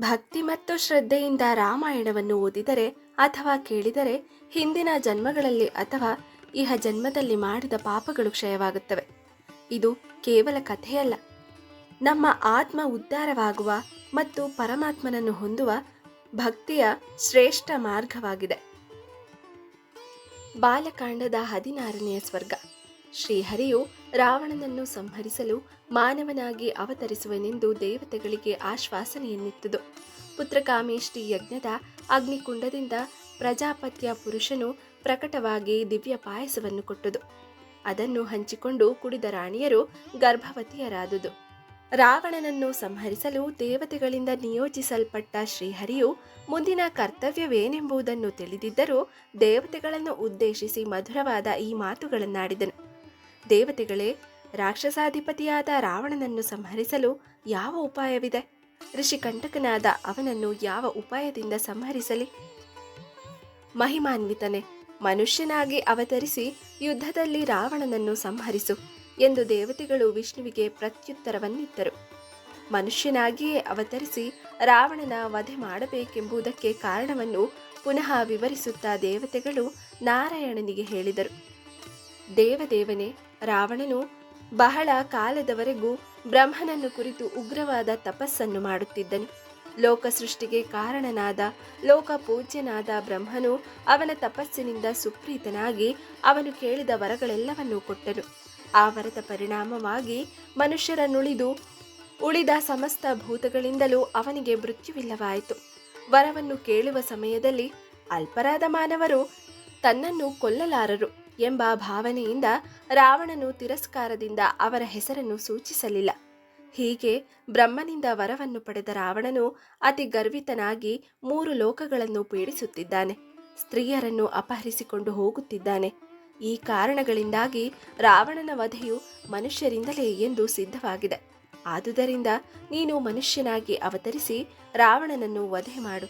ಭಕ್ತಿ ಮತ್ತು ಶ್ರದ್ಧೆಯಿಂದ ರಾಮಾಯಣವನ್ನು ಓದಿದರೆ ಅಥವಾ ಕೇಳಿದರೆ ಹಿಂದಿನ ಜನ್ಮಗಳಲ್ಲಿ ಅಥವಾ ಇಹ ಜನ್ಮದಲ್ಲಿ ಮಾಡಿದ ಪಾಪಗಳು ಕ್ಷಯವಾಗುತ್ತವೆ. ಇದು ಕೇವಲ ಕಥೆಯಲ್ಲ. ನಮ್ಮ ಆತ್ಮ ಉದ್ಧಾರವಾಗುವ ಮತ್ತು ಪರಮಾತ್ಮನನ್ನು ಹೊಂದುವ ಭಕ್ತಿಯ ಶ್ರೇಷ್ಠ ಮಾರ್ಗವಾಗಿದೆ. ಬಾಲಕಾಂಡದ ಹದಿನಾರನೆಯ ಸ್ವರ್ಗ. ಶ್ರೀಹರಿಯು ರಾವಣನನ್ನು ಸಂಹರಿಸಲು ಮಾನವನಾಗಿ ಅವತರಿಸುವನೆಂದು ದೇವತೆಗಳಿಗೆ ಆಶ್ವಾಸನೆಯನ್ನಿತ್ತದು. ಪುತ್ರಕಾಮೇಷ್ಟಿ ಯಜ್ಞದ ಅಗ್ನಿಕುಂಡದಿಂದ ಪ್ರಜಾಪತ್ಯ ಪುರುಷನು ಪ್ರಕಟವಾಗಿ ದಿವ್ಯ ಪಾಯಸವನ್ನು ಕೊಟ್ಟದು. ಅದನ್ನು ಹಂಚಿಕೊಂಡು ಕುಡಿದ ರಾಣಿಯರು ಗರ್ಭವತಿಯರಾದುದು. ರಾವಣನನ್ನು ಸಂಹರಿಸಲು ದೇವತೆಗಳಿಂದ ನಿಯೋಜಿಸಲ್ಪಟ್ಟ ಶ್ರೀಹರಿಯು ಮುಂದಿನ ಕರ್ತವ್ಯವೇನೆಂಬುದನ್ನು ತಿಳಿದಿದ್ದರೂ ದೇವತೆಗಳನ್ನು ಉದ್ದೇಶಿಸಿ ಮಧುರವಾದ ಈ ಮಾತುಗಳನ್ನಾಡಿದನು. ದೇವತೆಗಳೇ, ರಾಕ್ಷಸಾಧಿಪತಿಯಾದ ರಾವಣನನ್ನು ಸಂಹರಿಸಲು ಯಾವ ಉಪಾಯವಿದೆ? ಋಷಿಕಂಟಕನಾದ ಅವನನ್ನು ಯಾವ ಉಪಾಯದಿಂದ ಸಂಹರಿಸಲಿ? ಮಹಿಮಾನ್ವಿತನೆ, ಮನುಷ್ಯನಾಗಿ ಅವತರಿಸಿ ಯುದ್ಧದಲ್ಲಿ ರಾವಣನನ್ನು ಸಂಹರಿಸು ಎಂದು ದೇವತೆಗಳು ವಿಷ್ಣುವಿಗೆ ಪ್ರತ್ಯುತ್ತರವನ್ನಿತ್ತರು ಮನುಷ್ಯನಾಗಿಯೇ ಅವತರಿಸಿ ರಾವಣನ ವಧೆ ಮಾಡಬೇಕೆಂಬುದಕ್ಕೆ ಕಾರಣವನ್ನು ಪುನಃ ವಿವರಿಸುತ್ತಾ ದೇವತೆಗಳು ನಾರಾಯಣನಿಗೆ ಹೇಳಿದರು. ದೇವದೇವನೇ, ರಾವಣನು ಬಹಳ ಕಾಲದವರೆಗೂ ಬ್ರಹ್ಮನನ್ನು ಕುರಿತು ಉಗ್ರವಾದ ತಪಸ್ಸನ್ನು ಮಾಡುತ್ತಿದ್ದನು. ಲೋಕ ಸೃಷ್ಟಿಗೆ ಕಾರಣನಾದ ಲೋಕ ಪೂಜ್ಯನಾದ ಬ್ರಹ್ಮನು ಅವನ ತಪಸ್ಸಿನಿಂದ ಸುಪ್ರೀತನಾಗಿ ಅವನು ಕೇಳಿದ ವರಗಳೆಲ್ಲವನ್ನೂ ಕೊಟ್ಟನು. ಆ ವರದ ಪರಿಣಾಮವಾಗಿ ಮನುಷ್ಯರನ್ನುಳಿದು ಉಳಿದ ಸಮಸ್ತ ಭೂತಗಳಿಂದಲೂ ಅವನಿಗೆ ಮೃತ್ಯುವಿಲ್ಲವಾಯಿತು. ವರವನ್ನು ಕೇಳುವ ಸಮಯದಲ್ಲಿ ಅಲ್ಪರಾದ ಮಾನವರು ತನ್ನನ್ನು ಕೊಲ್ಲಲಾರರು. ಎಂಬ ಭಾವನೆಯಿಂದ ರಾವಣನು ತಿರಸ್ಕಾರದಿಂದ ಅವರ ಹೆಸರನ್ನು ಸೂಚಿಸಲಿಲ್ಲ. ಹೀಗೆ ಬ್ರಹ್ಮನಿಂದ ವರವನ್ನು ಪಡೆದ ರಾವಣನು ಅತಿ ಗರ್ವಿತನಾಗಿ ಮೂರು ಲೋಕಗಳನ್ನು ಪೀಡಿಸುತ್ತಿದ್ದಾನೆ. ಸ್ತ್ರೀಯರನ್ನು ಅಪಹರಿಸಿಕೊಂಡು ಹೋಗುತ್ತಿದ್ದಾನೆ. ಈ ಕಾರಣಗಳಿಂದಾಗಿ ರಾವಣನ ವಧೆಯು ಮನುಷ್ಯರಿಂದಲೇ ಎಂದು ಸಿದ್ಧವಾಗಿದೆ. ಆದುದರಿಂದ ನೀನು ಮನುಷ್ಯನಾಗಿ ಅವತರಿಸಿ ರಾವಣನನ್ನು ವಧೆ ಮಾಡು.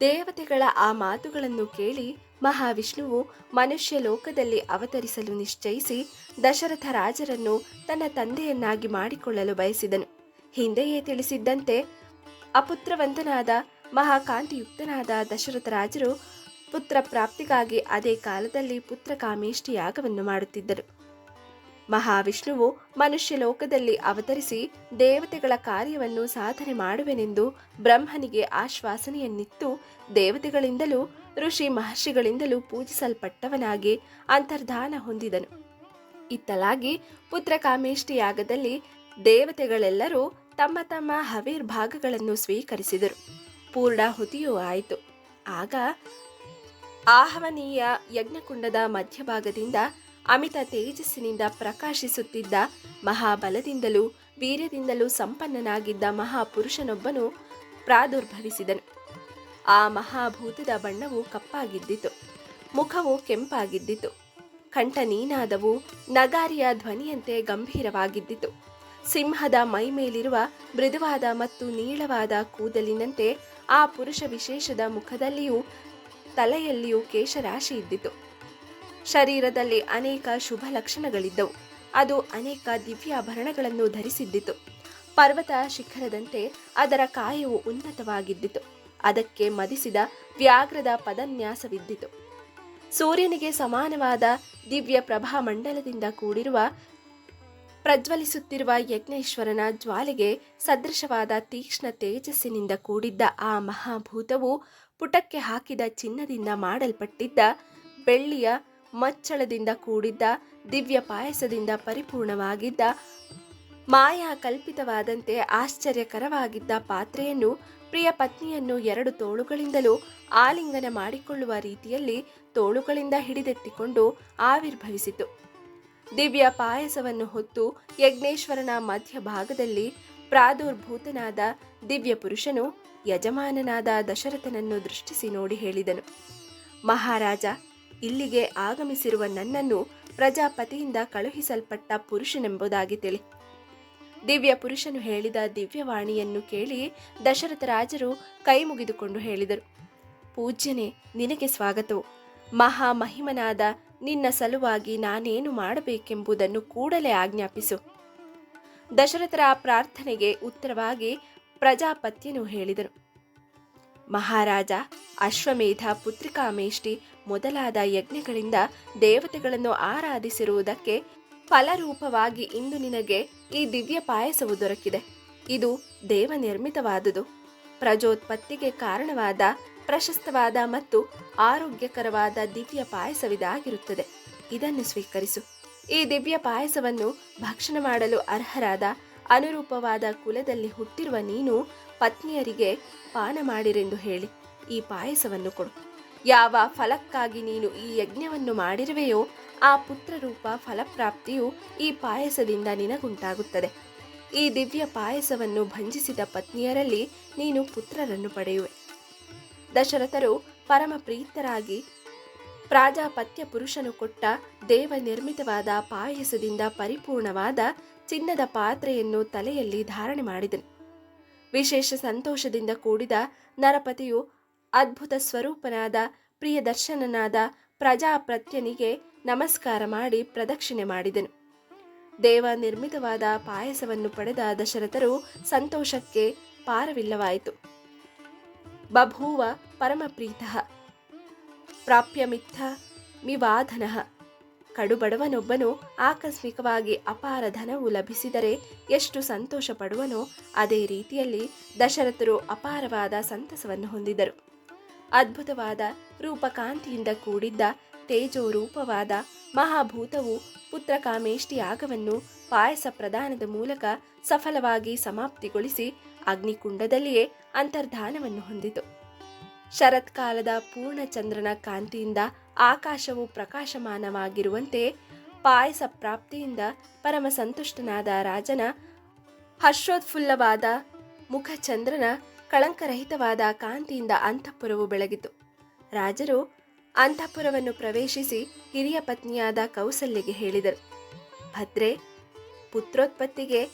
ದೇವತೆಗಳ ಆ ಮಾತುಗಳನ್ನು ಕೇಳಿ ಮಹಾವಿಷ್ಣುವು ಮನುಷ್ಯ ಲೋಕದಲ್ಲಿ ಅವತರಿಸಲು ನಿಶ್ಚಯಿಸಿ ದಶರಥ ರಾಜರನ್ನು ತನ್ನ ತಂದೆಯನ್ನಾಗಿ ಮಾಡಿಕೊಳ್ಳಲು ಬಯಸಿದನು. ಹಿಂದೆಯೇ ತಿಳಿಸಿದ್ದಂತೆ ಅಪುತ್ರವಂತನಾದ ಮಹಾಕಾಂತಿಯುಕ್ತನಾದ ದಶರಥ ರಾಜರು ಪುತ್ರ ಪ್ರಾಪ್ತಿಗಾಗಿ ಅದೇ ಕಾಲದಲ್ಲಿ ಪುತ್ರ ಕಾಮೇಷ್ಟಿ ಯಾಗವನ್ನು ಮಾಡುತ್ತಿದ್ದರು. ಮಹಾವಿಷ್ಣುವು ಮನುಷ್ಯ ಲೋಕದಲ್ಲಿ ಅವತರಿಸಿ ದೇವತೆಗಳ ಕಾರ್ಯವನ್ನು ಸಾಧನೆ ಮಾಡುವೆನೆಂದು ಬ್ರಹ್ಮನಿಗೆ ಆಶ್ವಾಸನೆಯನ್ನಿತ್ತು. ದೇವತೆಗಳಿಂದಲೂ ಋಷಿ ಮಹರ್ಷಿಗಳಿಂದಲೂ ಪೂಜಿಸಲ್ಪಟ್ಟವನಾಗಿ ಅಂತರ್ಧಾನ ಹೊಂದಿದನು. ಇತ್ತಲಾಗಿ ಪುತ್ರ ಕಾಮೇಷ್ಟಿಯಾಗದಲ್ಲಿ ದೇವತೆಗಳೆಲ್ಲರೂ ತಮ್ಮ ತಮ್ಮ ಹವೀರ್ ಭಾಗಗಳನ್ನು ಸ್ವೀಕರಿಸಿದರು. ಪೂರ್ಣಾಹುತಿಯೂ ಆಯಿತು. ಆಗ ಆಹ್ವನೀಯ ಯಜ್ಞಕುಂಡದ ಮಧ್ಯಭಾಗದಿಂದ ಅಮಿತ ತೇಜಸ್ಸಿನಿಂದ ಪ್ರಕಾಶಿಸುತ್ತಿದ್ದ ಮಹಾಬಲದಿಂದಲೂ ವೀರ್ಯದಿಂದಲೂ ಸಂಪನ್ನನಾಗಿದ್ದ ಮಹಾಪುರುಷನೊಬ್ಬನು ಪ್ರಾದುರ್ಭವಿಸಿದನು. ಆ ಮಹಾಭೂತದ ಬಣ್ಣವು ಕಪ್ಪಾಗಿದ್ದಿತು, ಮುಖವು ಕೆಂಪಾಗಿದ್ದಿತು, ಕಂಠ ನೀನಾದವು ನಗಾರಿಯ ಧ್ವನಿಯಂತೆ ಗಂಭೀರವಾಗಿದ್ದಿತು. ಸಿಂಹದ ಮೈಮೇಲಿರುವ ಮೃದುವಾದ ಮತ್ತು ನೀಳವಾದ ಕೂದಲಿನಂತೆ ಆ ಪುರುಷ ವಿಶೇಷದ ಮುಖದಲ್ಲಿಯೂ ತಲೆಯಲ್ಲಿಯೂ ಕೇಶರಾಶಿ ಇದ್ದಿತು. ಶರೀರದಲ್ಲಿ ಅನೇಕ ಶುಭ ಲಕ್ಷಣಗಳಿದ್ದವು. ಅದು ಅನೇಕ ದಿವ್ಯಾಭರಣಗಳನ್ನು ಧರಿಸಿದ್ದಿತು. ಪರ್ವತ ಶಿಖರದಂತೆ ಅದರ ಕಾಯವು ಉನ್ನತವಾಗಿದ್ದಿತು. ಅದಕ್ಕೆ ಮದಿಸಿದ ವ್ಯಾಘ್ರದ ಪದನ್ಯಾಸವಿದ್ದಿತು. ಸೂರ್ಯನಿಗೆ ಸಮಾನವಾದ ದಿವ್ಯ ಪ್ರಭಾ ಮಂಡಲದಿಂದ ಕೂಡಿರುವ, ಪ್ರಜ್ವಲಿಸುತ್ತಿರುವ ಯಜ್ಞೇಶ್ವರನ ಜ್ವಾಲೆಗೆ ಸದೃಶವಾದ ತೀಕ್ಷ್ಣ ತೇಜಸ್ಸಿನಿಂದ ಕೂಡಿದ್ದ ಆ ಮಹಾಭೂತವು ಪುಟಕ್ಕೆ ಹಾಕಿದ ಚಿನ್ನದಿಂದ ಮಾಡಲ್ಪಟ್ಟಿದ್ದ ಬೆಳ್ಳಿಯ ಮಚ್ಚಳದಿಂದ ಕೂಡಿದ್ದ, ದಿವ್ಯ ಪಾಯಸದಿಂದ ಪರಿಪೂರ್ಣವಾಗಿದ್ದ, ಮಾಯಾ ಕಲ್ಪಿತವಾದಂತೆ ಆಶ್ಚರ್ಯಕರವಾಗಿದ್ದ ಪಾತ್ರೆಯನ್ನು ಪ್ರಿಯ ಪತ್ನಿಯನ್ನು ಎರಡು ತೋಳುಗಳಿಂದಲೂ ಆಲಿಂಗನ ಮಾಡಿಕೊಳ್ಳುವ ರೀತಿಯಲ್ಲಿ ತೋಳುಗಳಿಂದ ಹಿಡಿದೆತ್ತಿಕೊಂಡು ಆವಿರ್ಭವಿಸಿತು. ದಿವ್ಯ ಪಾಯಸವನ್ನು ಹೊತ್ತು ಯಜ್ಞೇಶ್ವರನ ಮಧ್ಯಭಾಗದಲ್ಲಿ ಪ್ರಾದುರ್ಭೂತನಾದ ದಿವ್ಯ ಪುರುಷನು ಯಜಮಾನನಾದ ದಶರಥನನ್ನು ದೃಷ್ಟಿಸಿ ನೋಡಿ ಹೇಳಿದನು. ಮಹಾರಾಜ ಇಲ್ಲಿಗೆ ಆಗಮಿಸಿರುವ ನನ್ನನ್ನು ಪ್ರಜಾಪತಿಯಿಂದ ಕಳುಹಿಸಲ್ಪಟ್ಟ ಪುರುಷನೆಂಬುದಾಗಿ ತಿಳಿ. ದಿವ್ಯ ಪುರುಷನು ಹೇಳಿದ ದಿವ್ಯವಾಣಿಯನ್ನು ಕೇಳಿ ದಶರಥ ರಾಜರು ಕೈ ಮುಗಿದುಕೊಂಡು ಹೇಳಿದರು. ಪೂಜ್ಯನೆ, ನಿನಗೆ ಸ್ವಾಗತವು ಮಹಾಮಹಿಮನಾದ ನಿನ್ನ ಸಲುವಾಗಿ ನಾನೇನು ಮಾಡಬೇಕೆಂಬುದನ್ನು ಕೂಡಲೇ ಆಜ್ಞಾಪಿಸು. ದಶರಥರ ಪ್ರಾರ್ಥನೆಗೆ ಉತ್ತರವಾಗಿ ಪ್ರಜಾಪತ್ಯನು ಹೇಳಿದರು. ಮಹಾರಾಜ, ಅಶ್ವಮೇಧ ಪುತ್ರಿಕಾಮೇಷ್ಟಿ ಮೊದಲಾದ ಯಜ್ಞಗಳಿಂದ ದೇವತೆಗಳನ್ನು ಆರಾಧಿಸಿರುವುದಕ್ಕೆ ಫಲರೂಪವಾಗಿ ಇಂದು ನಿನಗೆ ಈ ದಿವ್ಯ ಪಾಯಸವು ದೊರಕಿದೆ. ಇದು ದೇವ ನಿರ್ಮಿತವಾದುದು ಪ್ರಜೋತ್ಪತ್ತಿಗೆ ಕಾರಣವಾದ, ಪ್ರಶಸ್ತವಾದ ಮತ್ತು ಆರೋಗ್ಯಕರವಾದ ದಿವ್ಯ ಪಾಯಸವಿದಾಗಿರುತ್ತದೆ. ಇದನ್ನು ಸ್ವೀಕರಿಸು. ಈ ದಿವ್ಯ ಪಾಯಸವನ್ನು ಭಕ್ಷಣ ಮಾಡಲು ಅರ್ಹರಾದ, ಅನುರೂಪವಾದ ಕುಲದಲ್ಲಿ ಹುಟ್ಟಿರುವ ನೀನು ಪತ್ನಿಯರಿಗೆ ಪಾನ ಮಾಡಿರೆಂದು ಹೇಳಿ, ಈ ಪಾಯಸವನ್ನು ಕೊಡು. ಯಾವ ಫಲಕ್ಕಾಗಿ ನೀನು ಈ ಯಜ್ಞವನ್ನು ಮಾಡಿರುವೆಯೋ ಆ ಪುತ್ರರೂಪ ಫಲಪ್ರಾಪ್ತಿಯು ಈ ಪಾಯಸದಿಂದ ನಿನಗುಂಟಾಗುತ್ತದೆ. ಈ ದಿವ್ಯ ಪಾಯಸವನ್ನು ಭಂಜಿಸಿದ ಪತ್ನಿಯರಲ್ಲಿ ನೀನು ಪುತ್ರರನ್ನು ಪಡೆಯುವೆ. ದಶರಥರು ಪರಮ ಪ್ರೀತರಾಗಿ ಪ್ರಾಜಾಪತ್ಯ ಪುರುಷನು ಕೊಟ್ಟ ದೇವ ನಿರ್ಮಿತವಾದ ಪಾಯಸದಿಂದ ಪರಿಪೂರ್ಣವಾದ ಚಿನ್ನದ ಪಾತ್ರೆಯನ್ನು ತಲೆಯಲ್ಲಿ ಧಾರಣೆ ಮಾಡಿದನು. ವಿಶೇಷ ಸಂತೋಷದಿಂದ ಕೂಡಿದ ನರಪತಿಯು ಅದ್ಭುತ ಸ್ವರೂಪನಾದ, ಪ್ರಿಯದರ್ಶನನಾದ ಪ್ರಜಾಪ್ರತ್ಯನಿಗೆ ನಮಸ್ಕಾರ ಮಾಡಿ ಪ್ರದಕ್ಷಿಣೆ ಮಾಡಿದನು. ದೇವ ನಿರ್ಮಿತವಾದ ಪಾಯಸವನ್ನು ಪಡೆದ ದಶರಥರು ಸಂತೋಷಕ್ಕೆ ಪಾರವಿಲ್ಲವಾಯಿತು. ಬಭೂವ ಪರಮಪ್ರೀತಃ ಪ್ರಾಪ್ಯಮಿತ್ತ ಮಿವಾಧನ, ಕಡುಬಡವನೊಬ್ಬನು ಆಕಸ್ಮಿಕವಾಗಿ ಅಪಾರ ಧನವು ಲಭಿಸಿದರೆ ಎಷ್ಟು ಸಂತೋಷ ಪಡುವನೋ ಅದೇ ರೀತಿಯಲ್ಲಿ ದಶರಥರು ಅಪಾರವಾದ ಸಂತಸವನ್ನು ಹೊಂದಿದರು. ಅದ್ಭುತವಾದ ರೂಪಕಾಂತಿಯಿಂದ ಕೂಡಿದ್ದ ತೇಜೋ ರೂಪವಾದ ಮಹಾಭೂತವು ಪುತ್ರಕಾಮೇಷ್ಟಿ ಯಾಗವನ್ನು ಪಾಯಸ ಪ್ರದಾನದ ಮೂಲಕ ಸಫಲವಾಗಿ ಸಮಾಪ್ತಿಗೊಳಿಸಿ ಅಗ್ನಿಕುಂಡದಲ್ಲಿಯೇ ಅಂತರ್ಧಾನವನ್ನು ಹೊಂದಿತು. ಶರತ್ಕಾಲದ ಪೂರ್ಣಚಂದ್ರನ ಕಾಂತಿಯಿಂದ ಆಕಾಶವು ಪ್ರಕಾಶಮಾನವಾಗಿರುವಂತೆ ಪಾಯಸ ಪ್ರಾಪ್ತಿಯಿಂದ ಪರಮ ಸಂತುಷ್ಟನಾದ ರಾಜನ ಹರ್ಷೋತ್ಫುಲ್ಲವಾದ ಮುಖಚಂದ್ರನ ಕಳಂಕರಹಿತವಾದ ಕಾಂತಿಯಿಂದ ಅಂತಃಪುರವು ಬೆಳಗಿತು. ರಾಜರು ಅಂತಃಪುರವನ್ನು ಪ್ರವೇಶಿಸಿ ಹಿರಿಯ ಪತ್ನಿಯಾದ ಕೌಸಲ್ಯಗೆ ಹೇಳಿದರು. ಭದ್ರೆ, ಪುತ್ರೋತ್ಪತ್ತಿಗೆ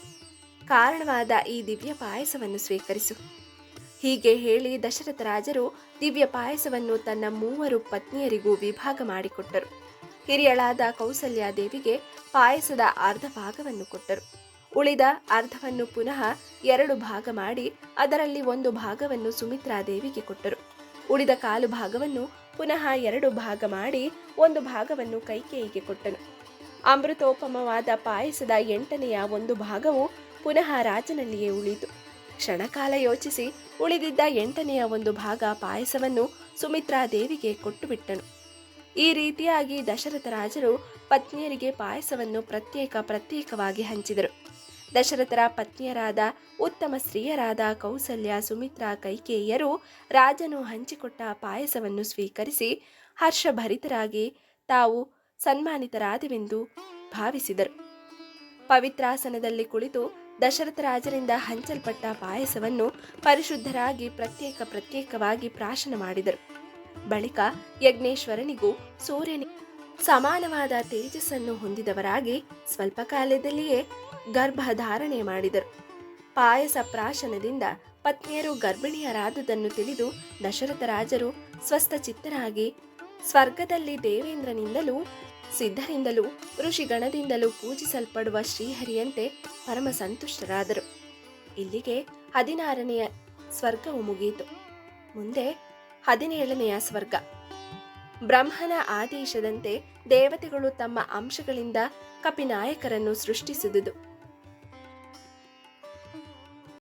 ಕಾರಣವಾದ ಈ ದಿವ್ಯ ಪಾಯಸವನ್ನು ಸ್ವೀಕರಿಸು. ಹೀಗೆ ಹೇಳಿ ದಶರಥ ರಾಜರು ದಿವ್ಯ ಪಾಯಸವನ್ನು ತನ್ನ ಮೂವರು ಪತ್ನಿಯರಿಗೂ ವಿಭಾಗ ಮಾಡಿಕೊಟ್ಟರು. ಹಿರಿಯಳಾದ ಕೌಸಲ್ಯಾದೇವಿಗೆ ಪಾಯಸದ ಅರ್ಧ ಭಾಗವನ್ನು ಕೊಟ್ಟರು. ಉಳಿದ ಅರ್ಧವನ್ನು ಪುನಃ ಎರಡು ಭಾಗ ಮಾಡಿ ಅದರಲ್ಲಿ ಒಂದು ಭಾಗವನ್ನು ಸುಮಿತ್ರಾ ದೇವಿಗೆ ಕೊಟ್ಟರು. ಉಳಿದ ಕಾಲು ಭಾಗವನ್ನು ಪುನಃ ಎರಡು ಭಾಗ ಮಾಡಿ ಒಂದು ಭಾಗವನ್ನು ಕೈಕೇಯಿಗೆ ಕೊಟ್ಟನು. ಅಮೃತೋಪಮವಾದ ಪಾಯಸದ ಎಂಟನೆಯ ಒಂದು ಭಾಗವು ಪುನಃ ರಾಜನಲ್ಲಿಯೇ ಉಳಿತು ಕ್ಷಣಕಾಲ ಯೋಚಿಸಿ ಉಳಿದಿದ್ದ ಎಂಟನೆಯ ಒಂದು ಭಾಗ ಪಾಯಸವನ್ನು ಸುಮಿತ್ರಾ ದೇವಿಗೆ ಕೊಟ್ಟು ಬಿಟ್ಟನು ಈ ರೀತಿಯಾಗಿ ದಶರಥ ರಾಜರು ಪತ್ನಿಯರಿಗೆ ಪಾಯಸವನ್ನು ಪ್ರತ್ಯೇಕ ಪ್ರತ್ಯೇಕವಾಗಿ ಹಂಚಿದರು. ದಶರಥರ ಪತ್ನಿಯರಾದ ಉತ್ತಮ ಸ್ತ್ರೀಯರಾದ ಕೌಸಲ್ಯ, ಸುಮಿತ್ರಾ ಕೈಕೇಯರು ರಾಜನು ಹಂಚಿಕೊಟ್ಟ ಪಾಯಸವನ್ನು ಸ್ವೀಕರಿಸಿ ಹರ್ಷಭರಿತರಾಗಿ ತಾವು ಸನ್ಮಾನಿತರಾದವೆಂದು ಭಾವಿಸಿದರು. ಪವಿತ್ರಾಸನದಲ್ಲಿ ಕುಳಿತು ದಶರಥ ರಾಜರಿಂದ ಹಂಚಲ್ಪಟ್ಟ ಪಾಯಸವನ್ನು ಪರಿಶುದ್ಧರಾಗಿ ಪ್ರತ್ಯೇಕ ಪ್ರತ್ಯೇಕವಾಗಿ ಪ್ರಾಶನ ಮಾಡಿದರು. ಬಳಿಕ ಯಜ್ಞೇಶ್ವರನಿಗೂ ಸೂರ್ಯನಿ ಸಮಾನವಾದ ತೇಜಸ್ಸನ್ನು ಹೊಂದಿದವರಾಗಿ ಸ್ವಲ್ಪ ಕಾಲದಲ್ಲಿಯೇ ಗರ್ಭಧಾರಣೆ ಮಾಡಿದರು. ಪಾಯಸ ಪ್ರಾಶನದಿಂದ ಪತ್ನಿಯರು ಗರ್ಭಿಣಿಯರಾದುದನ್ನು ತಿಳಿದು ದಶರಥ ರಾಜರು ಸ್ವಸ್ಥ ಚಿತ್ತರಾಗಿ ಸ್ವರ್ಗದಲ್ಲಿ ದೇವೇಂದ್ರನಿಂದಲೂ, ಸಿದ್ಧರಿಂದಲೂ, ಋಷಿಗಣದಿಂದಲೂ ಪೂಜಿಸಲ್ಪಡುವ ಶ್ರೀಹರಿಯಂತೆ ಪರಮ ಸಂತುಷ್ಟರಾದರು. ಇಲ್ಲಿಗೆ ಹದಿನಾರನೆಯ ಸ್ವರ್ಗವು ಮುಗಿಯಿತು. ಮುಂದೆ ಹದಿನೇಳನೆಯ ಸ್ವರ್ಗ. ಬ್ರಹ್ಮನ ಆದೇಶದಂತೆ ದೇವತೆಗಳು ತಮ್ಮ ಅಂಶಗಳಿಂದ ಕಪಿನಾಯಕರನ್ನು ಸೃಷ್ಟಿಸಿದುದು.